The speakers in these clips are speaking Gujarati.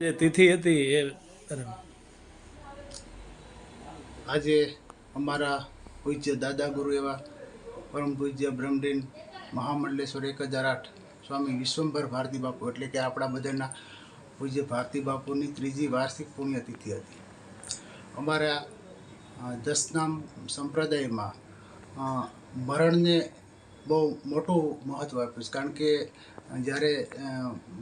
જે તિથિ હતી એ આજે અમારા પૂજ્ય દાદા ગુરુ એવા પરમ પૂજ્ય બ્રહ્મલીન મહામંડલેશ્વર એક હજાર આઠ સ્વામી વિશ્વંભર ભારતી બાપુ, એટલે કે આપણા બધાના પૂજ્ય ભારતી બાપુની ત્રીજી વાર્ષિક પુણ્યતિથિ હતી. અમારા દસનામ સંપ્રદાયમાં મરણને બહુ મોટું મહત્ત્વ આપ્યું છે. કારણ કે જ્યારે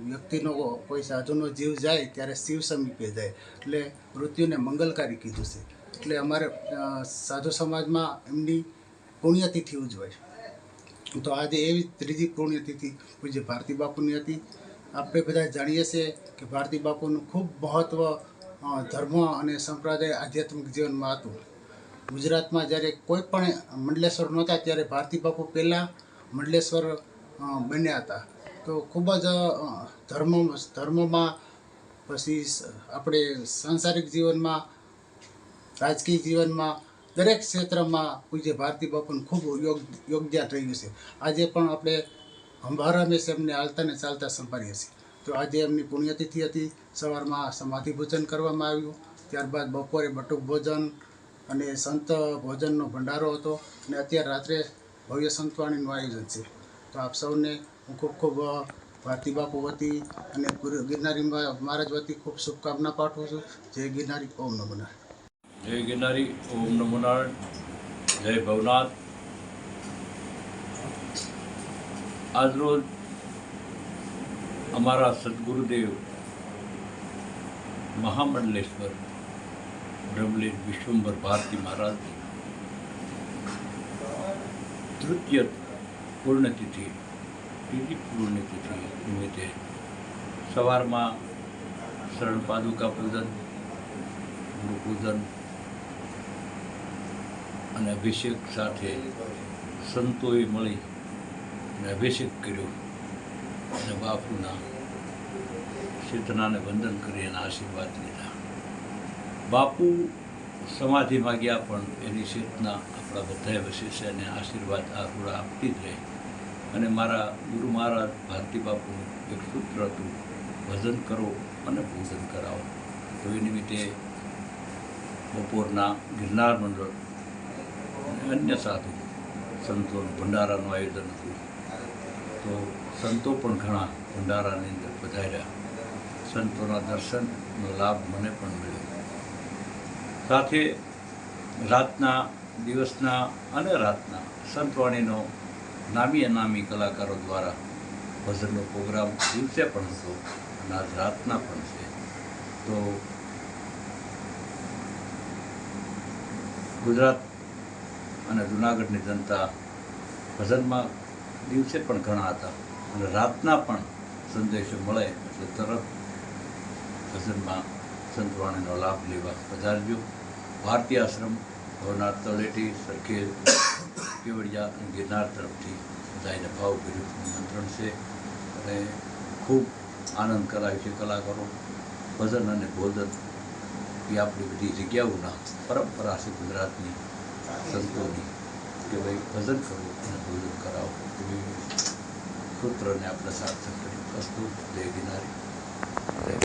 વ્યક્તિનો કોઈ સાધુનો જીવ જાય ત્યારે શિવ સમીપે જાય. એટલે મૃત્યુને મંગલકારી કીધું છે. એટલે અમારે સાધુ સમાજમાં એમની પુણ્યતિથિ ઉજવાય તો આજે એવી ત્રીજી પુણ્યતિથિ પૂજ્ય ભારતી બાપુની હતી. આપણે બધા જાણીએ છીએ કે ભારતી બાપુનું ખૂબ મહત્ત્વ ધર્મ અને સંપ્રદાય આધ્યાત્મિક જીવનમાં હતું. ગુજરાતમાં જ્યારે કોઈ પણ મંડલેશ્વર નહોતા ત્યારે ભારતી બાપુ પહેલાં મંડલેશ્વર બન્યા હતા. તો ખૂબ જ ધર્મ ધર્મમાં પછી આપણે સાંસારિક જીવનમાં, રાજકીય જીવનમાં, દરેક ક્ષેત્રમાં પૂજ્ય ભારતી બાપુનું ખૂબ યોગ યોગદાન રહ્યું છે. આજે પણ આપણે હંભાર હંમેશ એમને હાલતા ને ચાલતા સંભાળીએ છીએ. તો આજે એમની પુણ્યતિથિ હતી. સવારમાં સમાધિ ભોજન કરવામાં આવ્યું. ત્યારબાદ બપોરે બટુક ભોજન અને સંત ભોજનનો ભંડારો હતો. અને અત્યારે રાત્રે ભવ્ય સંતવાણીનું આયોજન છે. તો આપ સૌને હું ખૂબ ખૂબ અ, ભારતી બાપુ વતી અને ગુરુ ગિરનારી મહારાજ વતી ખૂબ શુભકામના પાઠવું છું. જય ગિરનારી ઓમ નમો જય ગિરનારી ઓમ નમો નારાયણ. જય ભવનાથ. આજરોજ અમારા સદગુરુદેવ મહામંડલેશ્વર બ્રહ્મલીન વિશ્વંભર ભારતી મહારાજ તૃતીય પૂર્ણતિથિ ત્રીજી પૂર્ણતિથિ નિમિત્તે સવારમાં શરણ પાદુકા પૂજન ગુરુપૂજન અને અભિષેક સાથે સંતોએ મળી અને અભિષેક કર્યો અને બાપુના ચેતનાને વંદન કરી અને આશીર્વાદ લીધા. બાપુ સમાધિમાં ગયા પણ એની ચેતના આપણા બધા વિશેષ એને આશીર્વાદ આ આપતી જ રહે. અને મારા ગુરુ મહારાજ ભારતી બાપુનું એક સૂત્ર હતું, ભજન કરો અને પૂજન કરાવો. તો એ નિમિત્તે બપોરના ગિરનાર મંડળ અને અન્ય સાધુ સંતો ભંડારાનું આયોજન હતું. તો સંતો પણ ઘણા ભંડારાની અંદર પધાર્યા. સંતોના દર્શનનો લાભ મને પણ મળ્યો. સાથે રાતના દિવસના અને રાતના સંતવાણીનો નામી અનામી કલાકારો દ્વારા ભજનનો પ્રોગ્રામ દિવસે પણ હતો અને આજ રાતના પણ છે. તો ગુજરાત અને જુનાગઢની જનતા ભજનમાં દિવસે પણ ઘણા હતા અને રાતના પણ સંદેશો મળે એટલે તરત ભજનમાં સંતવાણીનો લાભ લેવા પધારજો. ભારતીય આશ્રમ ભવનાથ તળેટી સરખેજ કેવડિયા અને ગિરનાર તરફથી બધાને ભાવભર્યું નિમંત્રણ છે અને ખૂબ આનંદ કરાય છે કલાકારો. ભજન અને ભોજન એ આપણી બધી જગ્યાઓના પરંપરા છે ગુજરાતની, સંતોની કે ભાઈ ભજન કરવું અને ભોજન કરાવો. સૂત્રને આપણે સાર્થક કર્યું અસ્તુ, જય ગિરનારી.